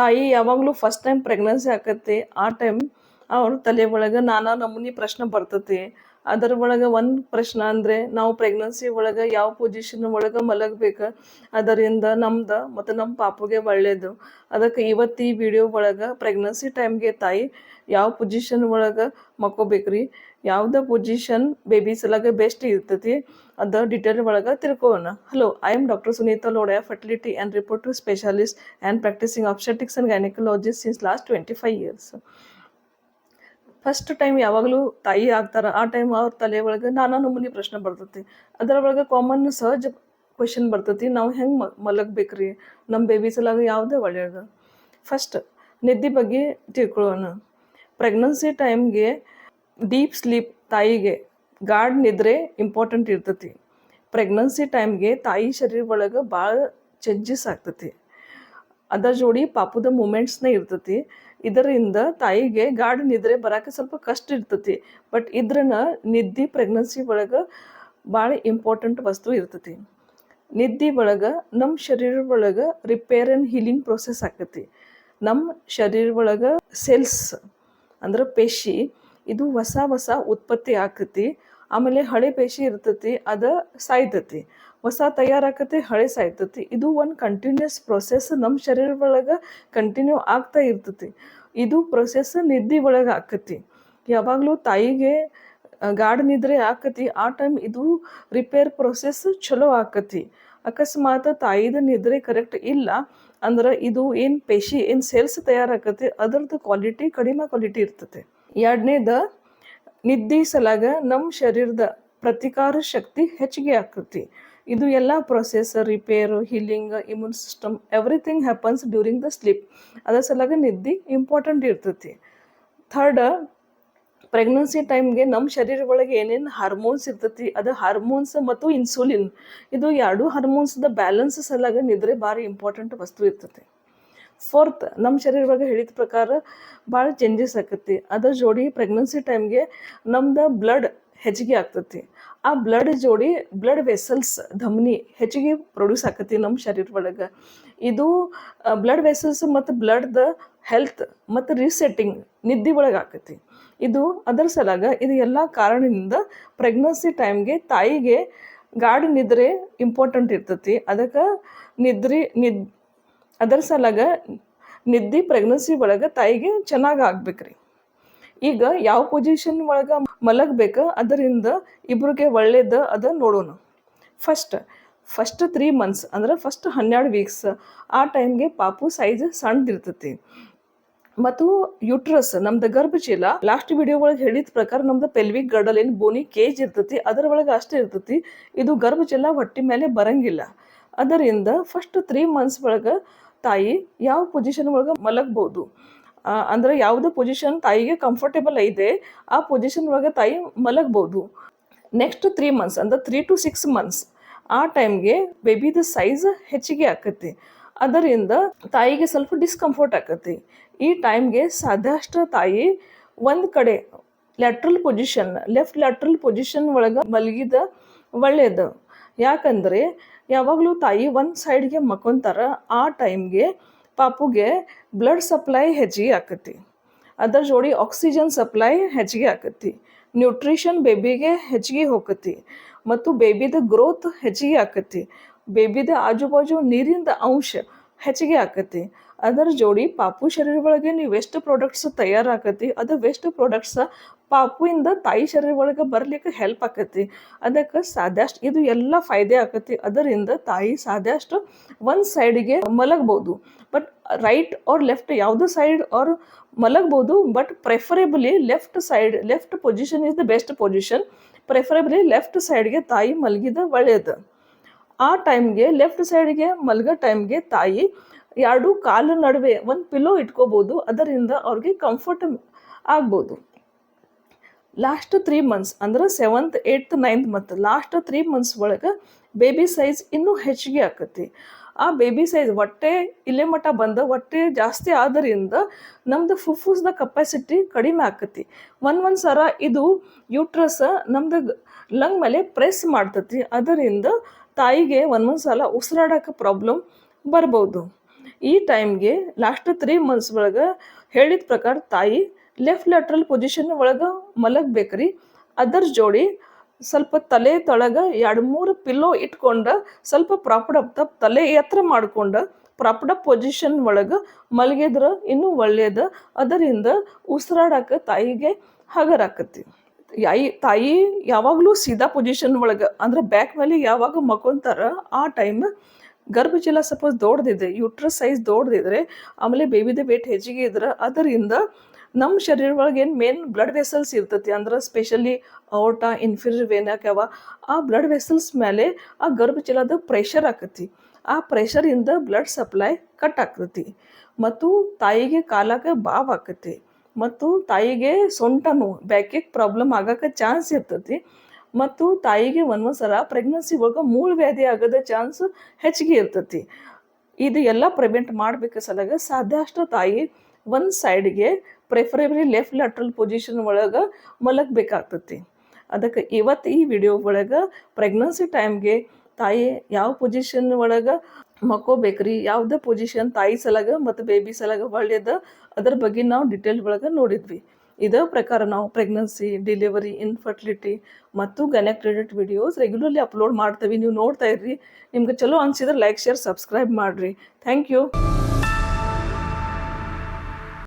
ತಾಯಿ ಯಾವಾಗಲೂ first time pregnancy ಆಕತಿ ಆ ಟೈಮ್ ಅವ್ರ ತಲೆ ಒಳಗೆ ನಾನಾ ನಮೂನಿ ಪ್ರಶ್ನೆ ಬರ್ತತಿ. ಅದರ ಒಳಗೆ ಒಂದು ಪ್ರಶ್ನೆ ಅಂದರೆ ನಾವು ಪ್ರೆಗ್ನೆನ್ಸಿ ಒಳಗೆ ಯಾವ ಪೊಸಿಷನ್ ಒಳಗೆ ಮಲಗಬೇಕು? ಅದರಿಂದ ನಮ್ದು ಮತ್ತು ನಮ್ಮ ಪಾಪುಗೆ ಒಳ್ಳೆಯದು ಅದಕ್ಕೆ ಇವತ್ತು ಈ ವಿಡಿಯೋ ಒಳಗೆ ಪ್ರೆಗ್ನೆನ್ಸಿ ಟೈಮ್ಗೆ ತಾಯಿ ಯಾವ ಪೊಸಿಷನ್ ಒಳಗೆ ಮಕ್ಕೋಬೇಕ್ರಿ? ಯಾವ್ದು ಪೊಸಿಷನ್ ಬೇಬಿ ಸಲಾಗ ಬೆಸ್ಟ್ ಇರ್ತೈತಿ. ಅದ ಡಿಟೇಲ್ ಒಳಗೆ ತಿಳ್ಕೋಣ hello I am doctor Sunita Lodaya fertility and reproductive specialist and practicing obstetrics and gynaecologist since last twenty five years first time ಯಾವಾಗಲೂ ತಾಯಿ ಆಗ್ತಾರ, ಆ ಟೈಮ್ ಅವ್ರ ತಲೆ ಒಳಗೆ ನಾನಾ ನಮೂನಿ ಪ್ರಶ್ನೆ ಬರ್ತೈತಿ. ಅದರ ಒಳಗೆ ಕಾಮನ್ ಸಹಜ ಕ್ವಶನ್ ಬರ್ತೈತಿ. ನಾವು ಹೆಂಗೆ ಮಲಗಬೇಕ್ರಿ? ನಮ್ಮ ಬೇಬಿ ಸಲಾಗ ಯಾವುದೇ ಒಳ್ಳೆಯದು? ಫಸ್ಟ್ ನಿದ್ದೆ ಬಗ್ಗೆ ತಿಳ್ಕೊಳ್ಳೋಣ ಪ್ರೆಗ್ನೆನ್ಸಿ ಟೈಮ್ಗೆ ಡೀಪ್ ಸ್ಲೀಪ್ ತಾಯಿಗೆ ಗಾಢ ನಿದ್ರೆ ಇಂಪಾರ್ಟೆಂಟ್ ಇರ್ತೈತಿ. ಪ್ರೆಗ್ನೆನ್ಸಿ ಟೈಮ್ಗೆ ತಾಯಿ ಶರೀರ ಒಳಗೆ ಭಾಳ ಚೇಂಜಸ್ ಆಗ್ತೈತಿ. ಅದರ ಜೋಡಿ ಪಾಪುದ ಮೂಮೆಂಟ್ಸ್ನ ಇರ್ತೈತಿ. ಇದರಿಂದ ತಾಯಿಗೆ ಗಾಢ ನಿದ್ರೆ ಬರೋಕೆ ಸ್ವಲ್ಪ ಕಷ್ಟ ಇರ್ತೈತಿ. ಬಟ್ ಇದ್ರನ್ನ ನಿದ್ದೆ ಪ್ರೆಗ್ನೆನ್ಸಿ ಒಳಗೆ ಭಾಳ ಇಂಪಾರ್ಟೆಂಟ್ ವಸ್ತು ಇರ್ತೈತಿ. ನಿದ್ದೆ ಒಳಗೆ ನಮ್ಮ ಶರೀರ ಒಳಗೆ ರಿಪೇರ್ ಆ್ಯಂಡ್ ಹೀಲಿಂಗ್ ಪ್ರೊಸೆಸ್ ಆಕತಿ ನಮ್ಮ ಶರೀರ ಒಳಗೆ ಸೆಲ್ಸ್ ಅಂದ್ರೆ ಪೇಶಿ ಇದು ಹೊಸ ಹೊಸ ಉತ್ಪತ್ತಿ ಆಕತಿ, ಆಮೇಲೆ ಹಳೆ ಪೇಶಿ ಇರ್ತತಿ, ಅದು ಸಾಯ್ತತಿ. ಹೊಸ ತಯಾರಾಕತಿ, ಹಳೆ ಸಾಯ್ತತಿ. ಇದು ಒಂದು ಕಂಟಿನ್ಯೂಸ್ ಪ್ರೊಸೆಸ್ ನಮ್ಮ ಶರೀರ ಒಳಗೆ ಕಂಟಿನ್ಯೂ ಆಗ್ತಾ ಇರ್ತತಿ. ಇದು ಪ್ರೊಸೆಸ್ ನಿದ್ದೆ ಒಳಗೆ ಆಕತಿ. ಯಾವಾಗಲೂ ತಾಯಿಗೆ ಗಾಢ ನಿದ್ರೆ ಆಕತಿ. ಆ ಟೈಮ್ ಇದು ರಿಪೇರ್ ಪ್ರೊಸೆಸ್ ಚಲೋ ಆಕತಿ. ಅಕಸ್ಮಾತ್ ತಾಯಿದ ನಿದ್ರೆ ಕರೆಕ್ಟ್ ಇಲ್ಲ ಅಂದ್ರೆ ಇದು ಏನು ಪೇಶಿ, ಏನು ಸೆಲ್ಸ್ ತಯಾರಾಕತಿ, ಅದರದ್ದು ಕ್ವಾಲಿಟಿ ಕಡಿಮೆ ಕ್ವಾಲಿಟಿ ಇರ್ತೈತೆ. ಎರಡನೇದ ನಿದ್ದೆ ಸಲಾಗ ನಮ್ಮ ಶರೀರದ ಪ್ರತಿಕಾರ ಶಕ್ತಿ ಹೆಚ್ಚಿಗೆ ಆಗ್ತೈತಿ ಇದು ಎಲ್ಲ process repair healing immune system everything happens during the sleep ಅದರ ಸಲಾಗ ನಿದ್ದೆ ಇಂಪಾರ್ಟೆಂಟ್ ಇರ್ತೈತಿ. ಥರ್ಡ್ ಪ್ರೆಗ್ನೆನ್ಸಿ ಟೈಮ್ಗೆ ನಮ್ಮ ಶರೀರ ಒಳಗೆ ಏನೇನು ಹಾರ್ಮೋನ್ಸ್ ಇರ್ತೈತಿ, ಅದು ಹಾರ್ಮೋನ್ಸ್ ಮತ್ತು ಇನ್ಸುಲಿನ್ ಇದು ಎರಡು ಹಾರ್ಮೋನ್ಸ್ದ ಬ್ಯಾಲೆನ್ಸ್ ಸಲಾಗ ನಿದ್ರೆ ಭಾರಿ ಇಂಪಾರ್ಟೆಂಟ್ ವಸ್ತು ಇರ್ತೈತಿ. ಫೋರ್ತ್ ನಮ್ಮ ಶರೀರ ಬಗ್ಗೆ ಹೇಳಿದ ಪ್ರಕಾರ ಭಾಳ ಚೇಂಜಸ್ ಆಕತಿ. ಅದರ ಜೋಡಿ ಪ್ರೆಗ್ನೆನ್ಸಿ ಟೈಮ್ಗೆ ನಮ್ದು ಬ್ಲಡ್ ಹೆಚ್ಚಿಗೆ ಆಗ್ತತಿ. ಆ ಬ್ಲಡ್ ಜೋಡಿ ಬ್ಲಡ್ ವೆಸಲ್ಸ್ ಧಮನಿ ಹೆಚ್ಚಿಗೆ ಪ್ರೊಡ್ಯೂಸ್ ಆಕತಿ ನಮ್ಮ ಶರೀರ ಒಳಗೆ. ಇದು ಬ್ಲಡ್ ವೆಸಲ್ಸ್ ಮತ್ತು ಬ್ಲಡ್ದ ಹೆಲ್ತ್ ಮತ್ತು ರೀಸೆಟ್ಟಿಂಗ್ ನಿದ್ದೆ ಒಳಗೆ ಆಕತಿ. ಇದು ಅದರ ಸಲಾಗ ಇದು ಎಲ್ಲ ಕಾರಣದಿಂದ ಪ್ರೆಗ್ನೆನ್ಸಿ ಟೈಮ್ಗೆ ತಾಯಿಗೆ ಗಾಢ ನಿದ್ರೆ ಇಂಪಾರ್ಟೆಂಟ್ ಇರ್ತತಿ. ಅದಕ್ಕೆ ನಿದ್ರೆ, ನಿದ್ ಅದರ ಸಲಾಗ ನಿದ್ದೆ ಪ್ರೆಗ್ನೆನ್ಸಿ ಒಳಗೆ ತಾಯಿಗೆ ಚೆನ್ನಾಗಿ ಆಗ್ಬೇಕ್ರಿ. ಈಗ ಯಾವ ಪೊಸಿಷನ್ ಒಳಗೆ ಮಲಗಬೇಕು ಅದರಿಂದ ಇಬ್ಬರಿಗೆ ಒಳ್ಳೇದು ಅದ ನೋಡೋಣ. ಫಸ್ಟ್ ಫಸ್ಟ್ ತ್ರೀ ಮಂತ್ಸ್ ಅಂದ್ರೆ ಫಸ್ಟ್ ಹನ್ನೆರಡು ವೀಕ್ಸ್ ಆ ಟೈಮ್ಗೆ ಪಾಪು ಸೈಜ್ ಸಣ್ಣದಿರ್ತೈತಿ ಮತ್ತು ಯುಟ್ರಸ್ ನಮ್ದು ಗರ್ಭಚೀಲ ಲಾಸ್ಟ್ ವಿಡಿಯೋ ಒಳಗೆ ಹೇಳಿದ ಪ್ರಕಾರ ನಮ್ದು ಪೆಲ್ವಿಕ್ ಗರ್ಡಲ್ ಏನು ಬೋನಿ ಕೇಜ್ ಇರ್ತೈತಿ, ಅದರ ಒಳಗೆ ಅಷ್ಟೇ ಇರ್ತೈತಿ. ಇದು ಗರ್ಭಚೀಲ ಹೊಟ್ಟೆ ಮೇಲೆ ಬರಂಗಿಲ್ಲ. ಅದರಿಂದ ಫಸ್ಟ್ ತ್ರೀ ಮಂತ್ಸ್ ಒಳಗೆ ತಾಯಿ ಯಾವ ಪೊಸಿಷನ್ ಒಳಗೆ ಮಲಗ್ಬೋದು. ಅಂದರೆ ಯಾವುದು ಪೊಸಿಷನ್ ತಾಯಿಗೆ ಕಂಫರ್ಟೇಬಲ್ ಇದೆ ಆ ಪೊಸಿಷನ್ ಒಳಗೆ ತಾಯಿ ಮಲಗ್ಬೋದು. ನೆಕ್ಸ್ಟ್ ತ್ರೀ ಮಂತ್ಸ್ ಅಂದ್ರೆ ತ್ರೀ ಟು ಸಿಕ್ಸ್ ಮಂತ್ಸ್ ಆ ಟೈಮ್ಗೆ ಬೇಬಿದ ಸೈಜ್ ಹೆಚ್ಚಿಗೆ ಆಕತಿ. ಅದರಿಂದ ತಾಯಿಗೆ ಸ್ವಲ್ಪ ಡಿಸ್ಕಂಫರ್ಟ್ ಆಕತಿ. ಈ ಟೈಮ್ಗೆ ಸಾಧ್ಯಷ್ಟು ತಾಯಿ ಒಂದು ಕಡೆ lateral position left lateral position ಒಳಗೆ ಮಲಗಿದ ಒಳ್ಳೆಯದು ಯಾಕಂದರೆ ಯಾವಾಗಲೂ ತಾಯಿ ಒಂದು ಸೈಡ್ಗೆ ಮಕ್ಕೊಂತಾರ, ಆ ಟೈಮ್ಗೆ ಪಾಪುಗೆ ಬ್ಲಡ್ ಸಪ್ಲೈ ಹೆಚ್ಚಿಗೆ ಆಕತಿ. ಅದರ ಜೋಡಿ ಆಕ್ಸಿಜನ್ ಸಪ್ಲೈ ಹೆಚ್ಚಿಗೆ ಆಕತಿ. ನ್ಯೂಟ್ರಿಷನ್ ಬೇಬಿಗೆ ಹೆಚ್ಚಿಗೆ ಹೋಗತಿ ಮತ್ತು ಬೇಬಿದ ಗ್ರೋತ್ ಹೆಚ್ಚಿಗೆ ಆಕತಿ. ಬೇಬಿದ ಆಜು ಬಾಜು ನೀರಿನ ಅಂಶ ಹೆಚ್ಚಿಗೆ ಆಕತಿ. ಅದರ ಜೋಡಿ ಪಾಪು ಶರೀರ ಒಳಗೆ ನೀವು ಎಷ್ಟು ಪ್ರಾಡಕ್ಟ್ಸ್ ತಯಾರಾಕತಿ, ಅದು ವೆಸ್ಟ್ ಪ್ರಾಡಕ್ಟ್ಸ್ ಪಾಪುವಿಂದ ತಾಯಿ ಶರೀರ ಒಳಗೆ ಬರ್ಲಿಕ್ಕೆ ಹೆಲ್ಪ್ ಆಕತಿ. ಅದಕ್ಕೆ ಸಾಧ್ಯಷ್ಟು ಇದು ಎಲ್ಲ ಫಾಯ್ದೆ ಆಕತಿ. ಅದರಿಂದ ತಾಯಿ ಸಾಧ್ಯಷ್ಟು ಒಂದು ಸೈಡಿಗೆ ಮಲಗ್ಬೋದು. ಬಟ್ ರೈಟ್ ಆರ್ ಲೆಫ್ಟ್ ಯಾವುದೋ side or ಮಲಗ್ಬೋದು but preferably left side left position is the best position preferably left ಸೈಡ್ಗೆ ತಾಯಿ ಮಲಗಿದ ಒಳ್ಳೆಯದು ಆ ಟೈಮ್ಗೆ ಲೆಫ್ಟ್ ಸೈಡ್ಗೆ ಮಲಗೋ ಟೈಮ್ಗೆ ತಾಯಿ ಎರಡು ಕಾಲು ನಡುವೆ ಒಂದು ಪಿಲೋ ಇಟ್ಕೋಬೋದು, ಅದರಿಂದ ಅವ್ರಿಗೆ ಕಂಫರ್ಟ್ ಆಗ್ಬೋದು. ಲಾಸ್ಟ್ ತ್ರೀ ಮಂತ್ಸ್ ಅಂದ್ರೆ ಸೆವೆಂತ್ ಏಯ್ತ್ ನೈನ್ತ್ ಮತ್ತು ಲಾಸ್ಟ್ ತ್ರೀ ಮಂತ್ಸ್ ಒಳಗೆ ಬೇಬಿ ಸೈಜ್ ಇನ್ನೂ ಹೆಚ್ಚಿಗೆ ಆಕತಿ. ಆ ಬೇಬಿ ಸೈಜ್ ಹೊಟ್ಟೆ ಇಲ್ಲೇ ಮಟ್ಟ ಬಂದ, ಹೊಟ್ಟೆ ಜಾಸ್ತಿ ಆದ್ದರಿಂದ ನಮ್ದು ಫುಫೂಸ್ದ ಕೆಪಾಸಿಟಿ ಕಡಿಮೆ ಆಕತಿ. ಒಂದು ಒಂದು ಸರ ಇದು ಯೂಟ್ರಸ್ ನಮ್ದು ಲಂಗ್ ಮೇಲೆ ಪ್ರೆಸ್ ಮಾಡ್ತತಿ. ಅದರಿಂದ ತಾಯಿಗೆ ಒಂದೊಂದು ಸಲ ಉಸಿರಾಡೋಕೆ ಪ್ರಾಬ್ಲಮ್ ಬರ್ಬೋದು. ಈ ಟೈಮ್ಗೆ ಲಾಸ್ಟ್ ತ್ರೀ ಮಂತ್ಸ್ ಒಳಗೆ ಹೇಳಿದ ಪ್ರಕಾರ ತಾಯಿ ಲೆಫ್ಟ್ ಲ್ಯಾಟ್ರಲ್ ಪೊಸಿಷನ್ ಒಳಗೆ ಮಲಗಬೇಕ್ರಿ. ಅದರ ಜೋಡಿ ಸ್ವಲ್ಪ ತಲೆ ತೊಳಗೆ ಎರಡು ಮೂರು ಪಿಲ್ಲೋ ಇಟ್ಕೊಂಡು ಸ್ವಲ್ಪ ಪ್ರಾಪಡಪ್ ಅಪ್ ತಲೆ ಎತ್ತರ ಮಾಡ್ಕೊಂಡು ಅಪ್ ಪೊಸಿಷನ್ ಒಳಗೆ ಮಲಗಿದ್ರೆ ಇನ್ನೂ ಒಳ್ಳೆಯದು ಅದರಿಂದ ಉಸಿರಾಡಕ್ಕೆ ತಾಯಿಗೆ ಹಗರಾಕತಿ ಯಾಯಿ ತಾಯಿ ಯಾವಾಗಲೂ ಸೀದಾ ಪೊಸಿಷನ್ ಒಳಗೆ, ಅಂದ್ರೆ ಬ್ಯಾಕ್ ಮೇಲೆ ಯಾವಾಗ ಮಕ್ಕೊಂತಾರ, ಆ ಟೈಮ್ ಗರ್ಭಚೀಲ ಸಪೋಸ್ ದೊಡ್ಡದಿದೆ ಯೂಟ್ರಸ್ ಸೈಜ್ ದೊಡ್ಡದಿದ್ರೆ, ಆಮೇಲೆ ಬೇಬಿದ ವೇಟ್ ಹೆಚ್ಚಿಗೆ ಇದ್ರೆ, ಅದರಿಂದ ನಮ್ಮ ಶರೀರ ಒಳಗೆ ಏನು ಮೇನ್ ಬ್ಲಡ್ ವೆಸಲ್ಸ್ ಇರ್ತೈತಿ, ಅಂದ್ರೆ ಸ್ಪೆಷಲಿ ಔಟ ಇನ್ಫೀರಿಯರ್ ವೇನ್ ಯಾಕ್ಯಾವ ಆ ಬ್ಲಡ್ ವೆಸಲ್ಸ್ ಮೇಲೆ ಆ ಗರ್ಭಚೀಲದ ಪ್ರೆಷರ್ ಆಕತಿ. ಆ ಪ್ರೆಷರಿಂದ ಬ್ಲಡ್ ಸಪ್ಲೈ ಕಟ್ ಆಗ್ತೈತಿ ಮತ್ತು ತಾಯಿಗೆ ಕಾಲಕ್ಕೆ ಬಾವ್ ಆಕತಿ. ಮತ್ತು ತಾಯಿಗೆ ಸೊಂಟ ನೋವು ಬ್ಯಾಕಿಗೆ ಪ್ರಾಬ್ಲಮ್ ಆಗಕ್ಕೆ ಚಾನ್ಸ್ ಇರ್ತೈತಿ. ಮತ್ತು ತಾಯಿಗೆ ಒಂದೊಂದು ಸಲ ಪ್ರೆಗ್ನೆನ್ಸಿ ಒಳಗೆ ಮೂಳು ವ್ಯಾಧಿ ಆಗದ ಚಾನ್ಸ್ ಹೆಚ್ಚಿಗೆ ಇರ್ತೈತಿ. ಇದು ಎಲ್ಲ ಪ್ರಿವೆಂಟ್ ಮಾಡಬೇಕು ಸಲಗ ಸಾಧ್ಯ ಅಷ್ಟು ತಾಯಿ ಒಂದು ಸೈಡ್ಗೆ ಪ್ರಿಫರೇಬಲಿ ಲೆಫ್ಟ್ ಲ್ಯಾಟ್ರಲ್ ಪೊಸಿಷನ್ ಒಳಗೆ ಮಲಗಬೇಕಾಗ್ತತಿ. ಅದಕ್ಕೆ ಇವತ್ತು ಈ ವಿಡಿಯೋ ಒಳಗೆ ಪ್ರೆಗ್ನೆನ್ಸಿ ಟೈಮ್ಗೆ ತಾಯಿ ಯಾವ ಪೊಸಿಷನ್ ಒಳಗೆ ಮಕ್ಕೋಬೇಕ್ರಿ. ಯಾವುದೇ ಪೊಸಿಷನ್ ತಾಯಿ ಸಲಗ ಮತ್ತು ಬೇಬಿ ಸಲಗ ಒಳ್ಳೆಯದ ಅದ್ರ ಬಗ್ಗೆ ನಾವು ಡಿಟೇಲ್ ಒಳಗೆ ನೋಡಿದ್ವಿ. ಇದೇ ಪ್ರಕಾರ ನಾವು ಪ್ರೆಗ್ನೆನ್ಸಿ ಡಿಲಿವರಿ ಇನ್ಫರ್ಟಿಲಿಟಿ ಮತ್ತು gynaec related videos regularly upload ಮಾಡ್ತೀವಿ. ನೀವು ನೋಡ್ತಾ ಇರ್ರಿ. ನಿಮ್ಗೆ ಚಲೋ ಅನಿಸಿದ್ರೆ ಲೈಕ್ ಶೇರ್ ಸಬ್ಸ್ಕ್ರೈಬ್ ಮಾಡಿರಿ. Thank you